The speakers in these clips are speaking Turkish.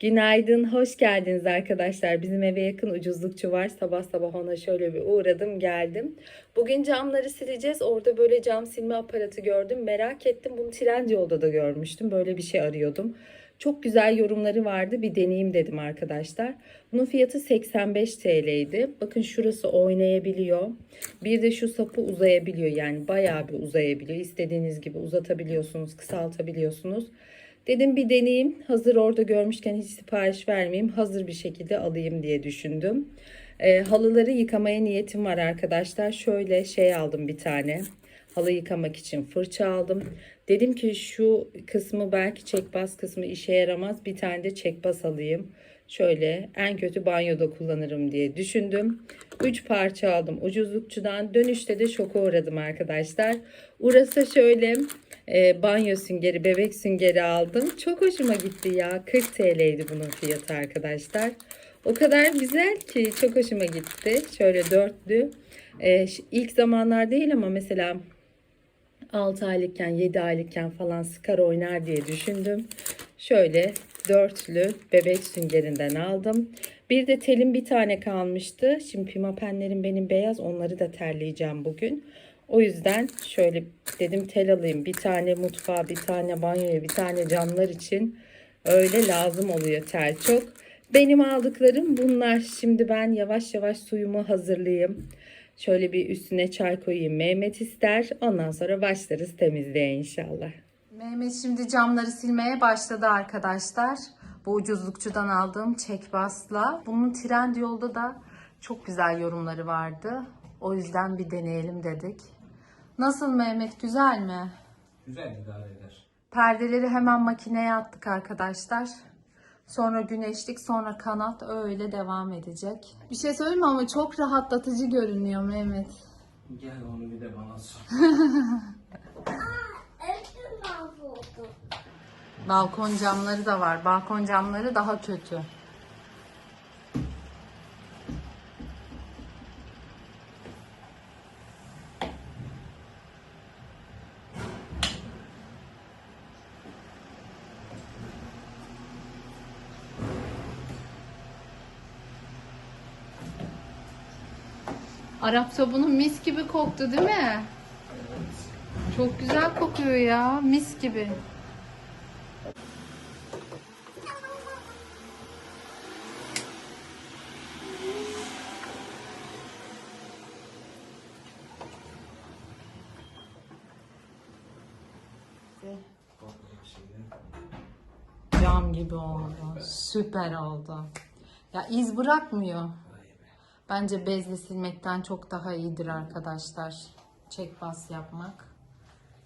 Günaydın, hoş geldiniz arkadaşlar. Bizim eve yakın ucuzlukçu var. Sabah sabah ona şöyle bir uğradım, geldim. Bugün camları sileceğiz. Orada böyle cam silme aparatı gördüm. Merak ettim. Bunu Trendyol'da da görmüştüm. Böyle bir şey arıyordum. Çok güzel yorumları vardı. Bir deneyeyim dedim arkadaşlar. Bunun fiyatı 85 TL'ydi. Bakın şurası oynayabiliyor. Bir de şu sapı uzayabiliyor. Yani bayağı bir uzayabiliyor. İstediğiniz gibi uzatabiliyorsunuz, kısaltabiliyorsunuz. Dedim bir deneyeyim. Hazır orada görmüşken hiç sipariş vermeyeyim. Hazır bir şekilde alayım diye düşündüm. Ee, halıları yıkamaya niyetim var arkadaşlar. Şöyle şey aldım bir tane. Halı yıkamak için fırça aldım. Dedim ki şu kısmı belki çekbaz kısmı işe yaramaz. Bir tane de çekbaz alayım. Şöyle en kötü banyoda kullanırım diye düşündüm. 3 parça aldım ucuzlukçudan. Dönüşte de şoka uğradım arkadaşlar. Urasa şöyle e, banyo süngeri, bebek süngeri aldım. Çok hoşuma gitti ya. 40 TL'ydi bunun fiyatı arkadaşlar. O kadar güzel ki çok hoşuma gitti. Şöyle dörtlü. E, ilk zamanlar değil ama mesela 6 aylıkken 7 aylıkken falan sıkar oynar diye düşündüm. Şöyle dörtlü bebek süngerinden aldım. Bir de telim bir tane kalmıştı. Şimdi pimapenlerim benim beyaz onları da terleyeceğim bugün. O yüzden şöyle dedim tel alayım. Bir tane mutfağa, bir tane banyoya, bir tane camlar için öyle lazım oluyor tel çok. Benim aldıklarım bunlar. Şimdi ben yavaş yavaş suyumu hazırlayayım. Şöyle bir üstüne çay koyayım. Mehmet ister. Ondan sonra başlarız temizliğe inşallah. Mehmet şimdi camları silmeye başladı arkadaşlar. Bu ucuzlukçudan aldığım çekbasla. Bunun Trendyol'da da çok güzel yorumları vardı. O yüzden bir deneyelim dedik. Nasıl Mehmet güzel mi? Güzel idare eder. Perdeleri hemen makineye attık arkadaşlar. Sonra güneşlik, sonra kanat öyle devam edecek. Bir şey söyleyeyim mi ama çok rahatlatıcı görünüyor Mehmet. Gel onu bir de bana sor. Balkon camları da var. Balkon camları daha kötü. Arap sabunu mis gibi koktu değil mi? Çok güzel kokuyor ya. Mis gibi. Cam gibi oldu. Süper oldu. Ya iz bırakmıyor. Bence bezle silmekten çok daha iyidir arkadaşlar. Çek bas yapmak.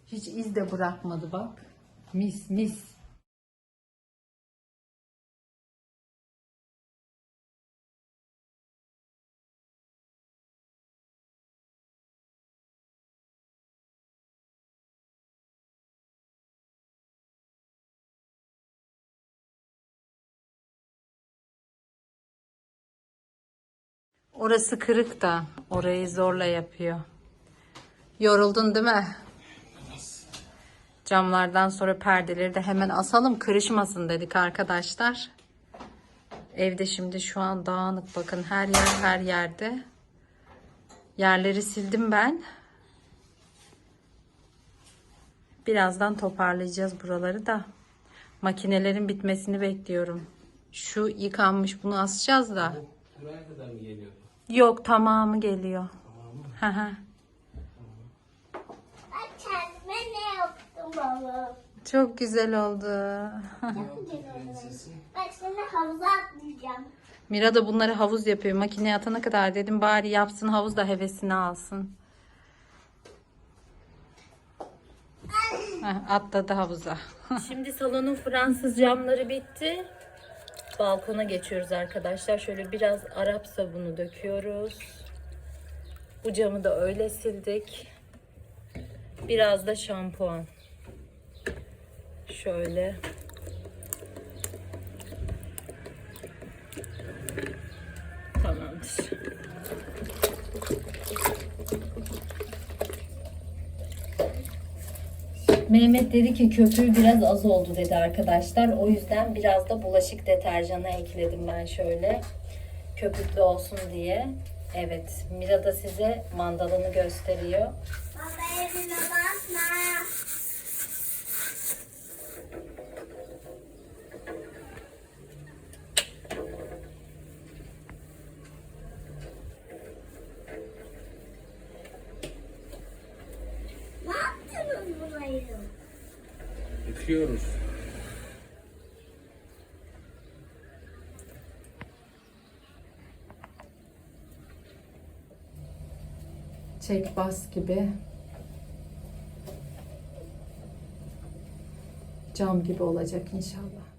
Hiç iz de bırakmadı bak. Mis mis. Orası kırık da orayı zorla yapıyor. Yoruldun değil mi? Camlardan sonra perdeleri de hemen asalım kırışmasın dedik arkadaşlar. Evde şimdi şu an dağınık bakın her yer her yerde. Yerleri sildim ben. Birazdan toparlayacağız buraları da. Makinelerin bitmesini bekliyorum. Şu yıkanmış bunu asacağız da. Buraya kadar mı geliyor? Yok tamamı geliyor. Hı hı. Ben kendime ne yaptım baba? Çok güzel oldu. Ben şimdi havuza atlayacağım. Mira da bunları havuz yapıyor. Makineye atana kadar dedim bari yapsın havuz da hevesini alsın. Heh, atladı havuza. Şimdi salonun Fransız camları bitti. Balkona geçiyoruz arkadaşlar. Şöyle biraz Arap sabunu döküyoruz. Bu camı da öyle sildik. Biraz da şampuan. Şöyle. Mehmet dedi ki köpüğü biraz az oldu dedi arkadaşlar. O yüzden biraz da bulaşık deterjanı ekledim ben şöyle. Köpüklü olsun diye. Evet, Mira da size mandalını gösteriyor. Baba evine basma. Ne yaptınız burayı? Yıkıyoruz. Çek bas gibi. Cam gibi olacak inşallah.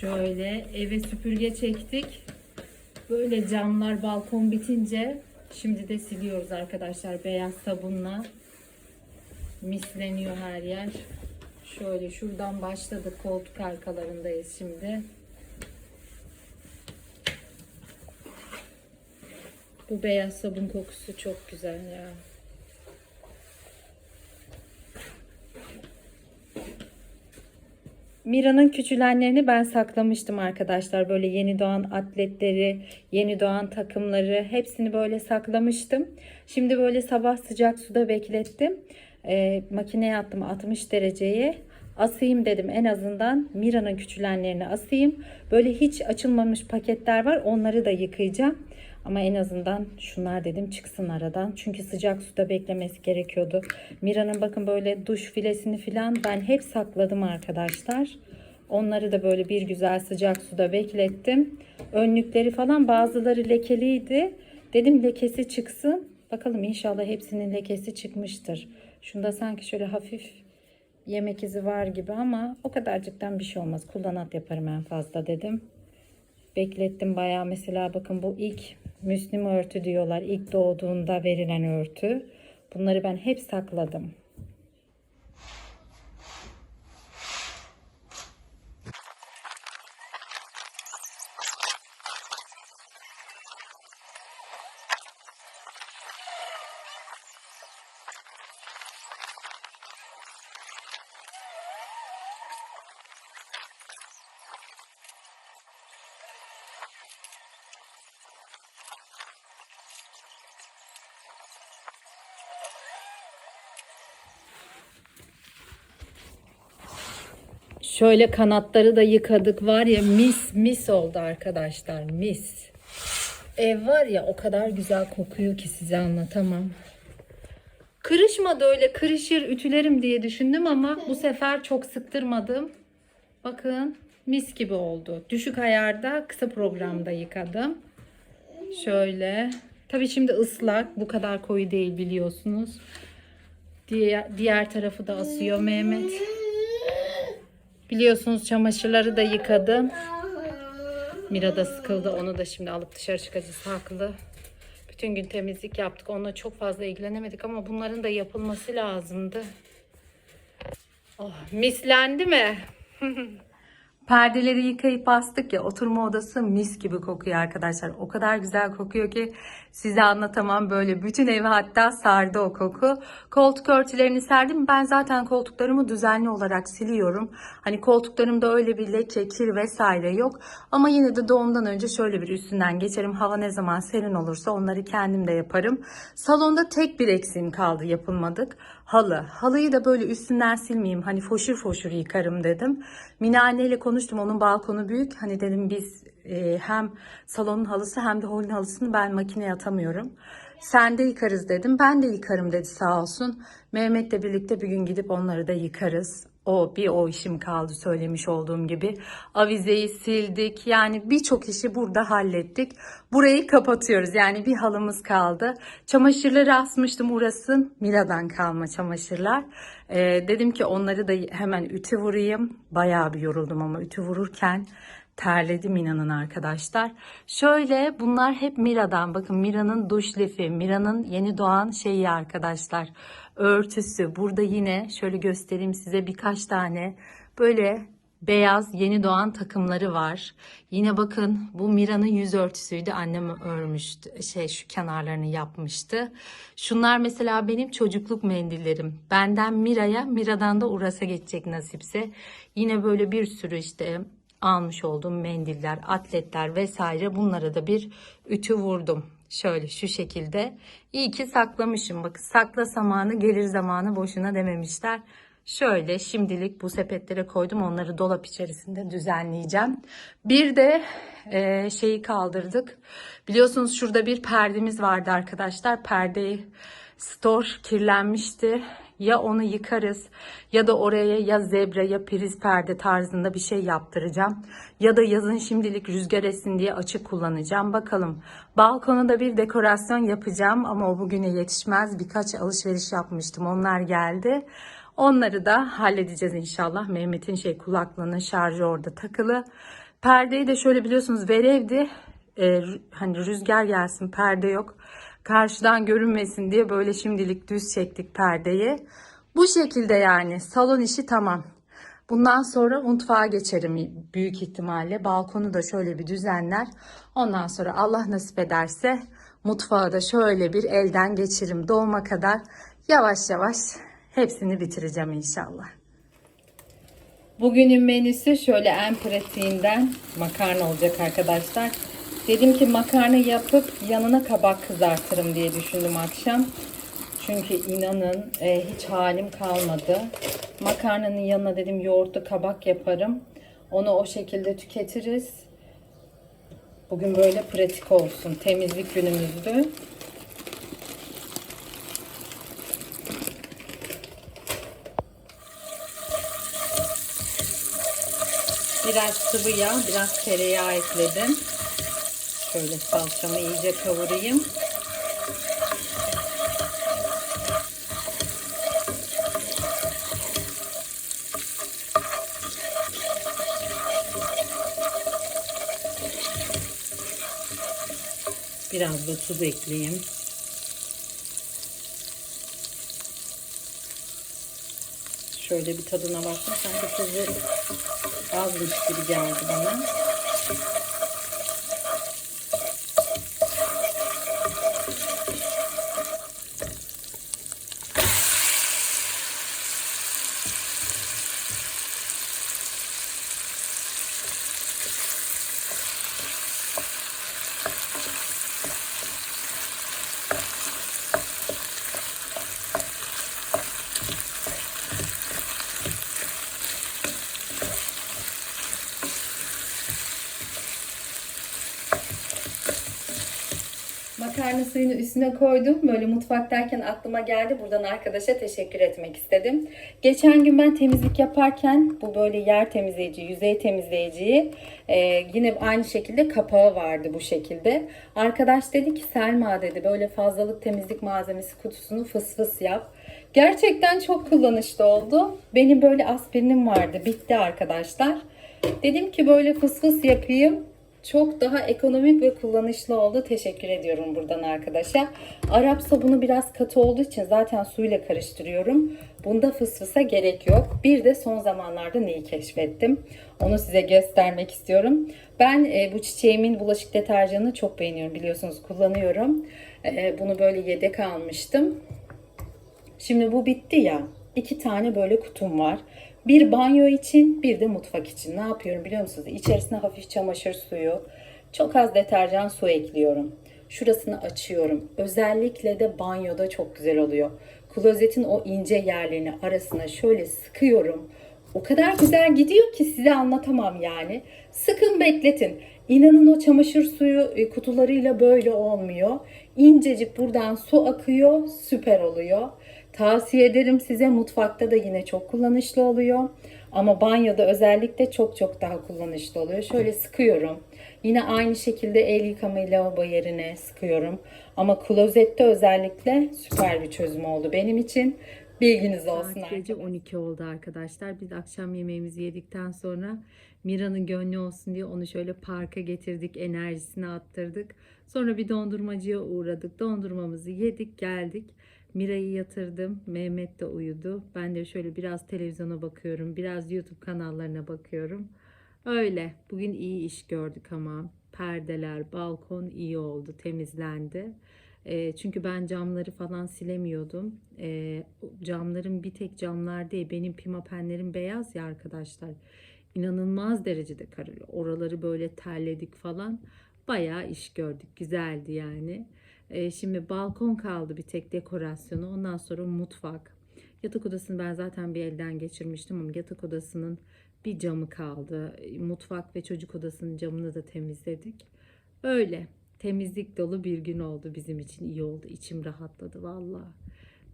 Şöyle eve süpürge çektik. Böyle camlar balkon bitince şimdi de siliyoruz arkadaşlar beyaz sabunla. Misleniyor her yer. Şöyle şuradan başladık koltuk arkalarındayız şimdi. Bu beyaz sabun kokusu çok güzel ya. Mira'nın küçülenlerini ben saklamıştım arkadaşlar. Böyle yeni doğan atletleri, yeni doğan takımları hepsini böyle saklamıştım. Şimdi böyle sabah sıcak suda beklettim. Ee, makineye attım 60 dereceye. Asayım dedim en azından Mira'nın küçülenlerini asayım. Böyle hiç açılmamış paketler var onları da yıkayacağım. Ama en azından şunlar dedim çıksın aradan. Çünkü sıcak suda beklemesi gerekiyordu. Mira'nın bakın böyle duş filesini falan ben hep sakladım arkadaşlar. Onları da böyle bir güzel sıcak suda beklettim. Önlükleri falan bazıları lekeliydi. Dedim lekesi çıksın. Bakalım inşallah hepsinin lekesi çıkmıştır. Şunda sanki şöyle hafif yemek izi var gibi ama o kadarcıktan bir şey olmaz. Kullanat yaparım en fazla dedim beklettim bayağı mesela bakın bu ilk Müslüm örtü diyorlar. İlk doğduğunda verilen örtü. Bunları ben hep sakladım Şöyle kanatları da yıkadık var ya mis mis oldu arkadaşlar mis. Ev var ya o kadar güzel kokuyor ki size anlatamam. Kırışmadı öyle kırışır ütülerim diye düşündüm ama bu sefer çok sıktırmadım. Bakın mis gibi oldu. Düşük ayarda kısa programda yıkadım. Şöyle. Tabii şimdi ıslak bu kadar koyu değil biliyorsunuz. Diğer, diğer tarafı da asıyor Mehmet. Biliyorsunuz çamaşırları da yıkadım. Mira da sıkıldı. Onu da şimdi alıp dışarı çıkacağız. Haklı. Bütün gün temizlik yaptık. Onunla çok fazla ilgilenemedik ama bunların da yapılması lazımdı. Oh, mislendi mi? Perdeleri yıkayıp bastık ya oturma odası mis gibi kokuyor arkadaşlar. O kadar güzel kokuyor ki size anlatamam böyle bütün evi hatta sardı o koku. Koltuk örtülerini serdim. Ben zaten koltuklarımı düzenli olarak siliyorum. Hani koltuklarımda öyle bir leke, kir vesaire yok. Ama yine de doğumdan önce şöyle bir üstünden geçerim. Hava ne zaman serin olursa onları kendim de yaparım. Salonda tek bir eksiğim kaldı yapılmadık. Halı. Halıyı da böyle üstünden silmeyeyim. Hani foşur foşur yıkarım dedim. Mine anneyle konuştum. Onun balkonu büyük. Hani dedim biz e, hem salonun halısı hem de holün halısını ben makineye atamıyorum. Sen de yıkarız dedim. Ben de yıkarım dedi sağ olsun. Mehmet'le birlikte bir gün gidip onları da yıkarız. O bir o işim kaldı söylemiş olduğum gibi. Avizeyi sildik. Yani birçok işi burada hallettik. Burayı kapatıyoruz. Yani bir halımız kaldı. Çamaşırları asmıştım orası. Mila'dan kalma çamaşırlar. Ee, dedim ki onları da hemen ütü vurayım. Bayağı bir yoruldum ama ütü vururken terledim inanın arkadaşlar. Şöyle bunlar hep Mira'dan. Bakın Mira'nın duş lifi, Mira'nın yeni doğan şeyi arkadaşlar. Örtüsü. Burada yine şöyle göstereyim size birkaç tane böyle beyaz yeni doğan takımları var. Yine bakın bu Mira'nın yüz örtüsüydü. Annem örmüştü. Şey şu kenarlarını yapmıştı. Şunlar mesela benim çocukluk mendillerim. Benden Mira'ya, Mira'dan da Uras'a geçecek nasipse. Yine böyle bir sürü işte almış olduğum mendiller, atletler vesaire bunlara da bir ütü vurdum. Şöyle şu şekilde. İyi ki saklamışım. Bakın sakla zamanı gelir zamanı boşuna dememişler. Şöyle şimdilik bu sepetlere koydum. Onları dolap içerisinde düzenleyeceğim. Bir de e, şeyi kaldırdık. Biliyorsunuz şurada bir perdemiz vardı arkadaşlar. Perdeyi store kirlenmişti. Ya onu yıkarız ya da oraya ya zebra ya priz perde tarzında bir şey yaptıracağım. Ya da yazın şimdilik rüzgar esin diye açık kullanacağım. Bakalım. Balkona da bir dekorasyon yapacağım ama o bugüne yetişmez. Birkaç alışveriş yapmıştım. Onlar geldi. Onları da halledeceğiz inşallah. Mehmet'in şey kulaklığının şarjı orada takılı. Perdeyi de şöyle biliyorsunuz verevdi. Ee, hani rüzgar gelsin perde yok. Karşıdan görünmesin diye böyle şimdilik düz çektik perdeyi. Bu şekilde yani salon işi tamam. Bundan sonra mutfağa geçerim büyük ihtimalle. Balkonu da şöyle bir düzenler. Ondan sonra Allah nasip ederse mutfağı da şöyle bir elden geçiririm. Doğuma kadar yavaş yavaş hepsini bitireceğim inşallah. Bugünün menüsü şöyle en pratiğinden makarna olacak arkadaşlar. Dedim ki makarna yapıp yanına kabak kızartırım diye düşündüm akşam. Çünkü inanın e, hiç halim kalmadı. Makarnanın yanına dedim yoğurtlu kabak yaparım. Onu o şekilde tüketiriz. Bugün böyle pratik olsun. Temizlik günümüzdü. Biraz sıvı yağ, biraz tereyağı ekledim. Şöyle salçamı iyice kavurayım. Biraz da tuz ekleyeyim. Şöyle bir tadına baktım. Sanki tuzu azmış gibi geldi bana. Makarna suyunu üstüne koydum. Böyle mutfaktayken aklıma geldi. Buradan arkadaşa teşekkür etmek istedim. Geçen gün ben temizlik yaparken bu böyle yer temizleyici, yüzey temizleyiciyi e, yine aynı şekilde kapağı vardı bu şekilde. Arkadaş dedi ki Selma dedi böyle fazlalık temizlik malzemesi kutusunu fıs fıs yap. Gerçekten çok kullanışlı oldu. Benim böyle aspirinim vardı. Bitti arkadaşlar. Dedim ki böyle fıs fıs yapayım. Çok daha ekonomik ve kullanışlı oldu. Teşekkür ediyorum buradan arkadaşa. Arap sabunu biraz katı olduğu için zaten suyla karıştırıyorum. Bunda fısfısa gerek yok. Bir de son zamanlarda neyi keşfettim? Onu size göstermek istiyorum. Ben e, bu çiçeğimin bulaşık deterjanını çok beğeniyorum. Biliyorsunuz kullanıyorum. E, bunu böyle yedek almıştım. Şimdi bu bitti ya. İki tane böyle kutum var. Bir banyo için, bir de mutfak için. Ne yapıyorum biliyor musunuz? İçerisine hafif çamaşır suyu, çok az deterjan su ekliyorum. Şurasını açıyorum. Özellikle de banyoda çok güzel oluyor. Klozetin o ince yerlerini arasına şöyle sıkıyorum. O kadar güzel gidiyor ki size anlatamam yani. Sıkın bekletin. İnanın o çamaşır suyu e, kutularıyla böyle olmuyor. İncecik buradan su akıyor, süper oluyor. Tavsiye ederim size mutfakta da yine çok kullanışlı oluyor. Ama banyoda özellikle çok çok daha kullanışlı oluyor. Şöyle sıkıyorum. Yine aynı şekilde el yıkamayı lavabo yerine sıkıyorum. Ama klozette özellikle süper bir çözüm oldu benim için. Bilginiz olsun Saat gece 12 oldu arkadaşlar. Biz akşam yemeğimizi yedikten sonra Mira'nın gönlü olsun diye onu şöyle parka getirdik. Enerjisini attırdık. Sonra bir dondurmacıya uğradık. Dondurmamızı yedik geldik. Mira'yı yatırdım. Mehmet de uyudu. Ben de şöyle biraz televizyona bakıyorum. Biraz YouTube kanallarına bakıyorum. Öyle. Bugün iyi iş gördük ama. Perdeler, balkon iyi oldu. Temizlendi. E, çünkü ben camları falan silemiyordum. E, camların bir tek camlar değil. Benim pimapenlerim beyaz ya arkadaşlar. İnanılmaz derecede kararıyor. Oraları böyle terledik falan. Bayağı iş gördük. Güzeldi yani. E, şimdi balkon kaldı bir tek dekorasyonu. Ondan sonra mutfak. Yatak odasını ben zaten bir elden geçirmiştim ama yatak odasının bir camı kaldı. Mutfak ve çocuk odasının camını da temizledik. Öyle temizlik dolu bir gün oldu bizim için iyi oldu. İçim rahatladı valla.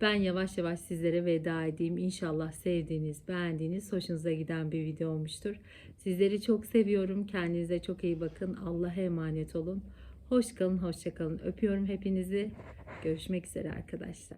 Ben yavaş yavaş sizlere veda edeyim. İnşallah sevdiğiniz, beğendiğiniz, hoşunuza giden bir video olmuştur. Sizleri çok seviyorum. Kendinize çok iyi bakın. Allah'a emanet olun. Hoş kalın, hoşça kalın. Öpüyorum hepinizi. Görüşmek üzere arkadaşlar.